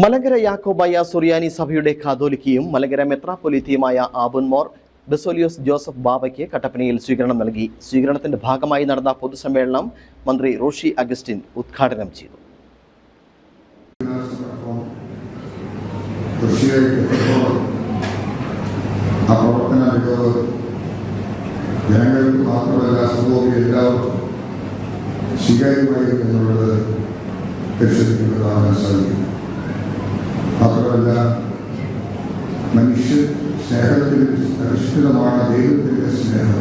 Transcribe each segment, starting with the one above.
മലങ്കര യാക്കോബായ സുറിയാനി സഭയുടെ കാതോലിക്കയും മലങ്കര മെത്രാപ്പൊലിത്തയുമായ ആബുൻമോർ ബെസോലിയോസ് ജോസഫ് ബാബയ്ക്ക് കട്ടപ്പനയിൽ സ്വീകരണം നൽകി. സ്വീകരണത്തിന്റെ ഭാഗമായി നടന്ന പൊതുസമ്മേളനം മന്ത്രി റോഷി അഗസ്റ്റിൻ ഉദ്ഘാടനം ചെയ്തു. മാത്രമല്ല മനുഷ്യ സ്നേഹത്തിന് അധിഷ്ഠിതമാണ് ദൈവത്തിന്റെ സ്നേഹം.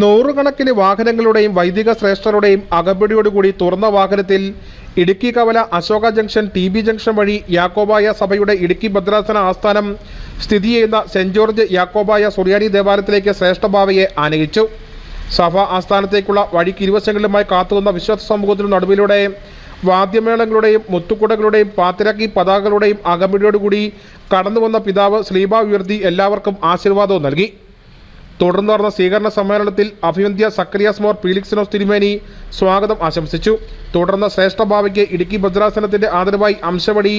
നൂറുകണക്കിന് വാഹനങ്ങളുടെയും വൈദിക ശ്രേഷ്ഠരുടെയും അകമ്പടിയോടുകൂടി തുറന്ന വാഹനത്തിൽ ഇടുക്കി കവല Ashoka junction T B junction വഴി യാക്കോബായ സഭയുടെ ഇടുക്കി ഭദ്രാസന ആസ്ഥാനം സ്ഥിതി ചെയ്യുന്ന സെന്റ് ജോർജ് യാക്കോബായ സുറിയാനി ദേവാലയത്തിലേക്ക് ശ്രേഷ്ഠഭാവയെ ആനയിച്ചു. സഭ ആസ്ഥാനത്തേക്കുള്ള വഴിക്ക് ഇരുവശങ്ങളിലുമായി കാത്തുനിന്ന വിശ്വാസ സമൂഹത്തിനു നടുവിലൂടെ വാദ്യമേളങ്ങളുടെയും മുത്തുക്കുടകളുടെയും പാത്തിരക്കി പതാകകളുടെയും അകമ്പടിയോടുകൂടി കടന്നുവന്ന പിതാവ് സ്ലീബ ഉയർത്തി എല്ലാവർക്കും ആശീർവാദവും നൽകി. തുടർന്ന് നടന്ന സ്വീകരണ സമ്മേളനത്തിൽ അഭിവന്ധ്യ സക്രിയാസ് മോർ പീലിക്സിനോസ് തിരുമേനി സ്വാഗതം ആശംസിച്ചു. തുടർന്ന് ശ്രേഷ്ഠഭാവയ്ക്ക് ഇടുക്കി ഭദ്രാസനത്തിന്റെ ആദരവായി അംശവടി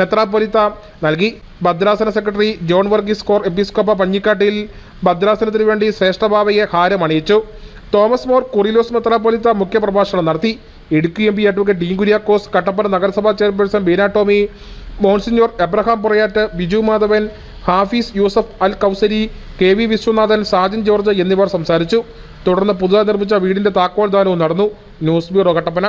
മെത്രാപ്പൊലിത്ത നൽകി. ഭദ്രാസന സെക്രട്ടറി ജോൺ വർഗീസ് കോർ എപ്പിസ്കോപ്പ പഞ്ഞിക്കാട്ടിൽ ഭദ്രാസനത്തിനു വേണ്ടി ശ്രേഷ്ഠഭാവയെ ഹാരമണിയിച്ചു. തോമസ് മോർ കുറിലോസ് മെത്രാപ്പൊലിത്ത മുഖ്യപ്രഭാഷണം നടത്തി. Idukki M P advocate Dean Kuriakose Kattappana നഗരസഭാ chairperson Beena Tomy monsignor Abraham Purayattu Biju Madhavan Hafeez Yusuf Al Kausari K V Viswanathan Sajan George എന്നിവർ സംസാരിച്ചു. തുടർന്ന് പുതുതായി നിർമ്മിച്ച വീടിന്റെ താക്കോൽദാനവും നടന്നു. News bureau Kattappana.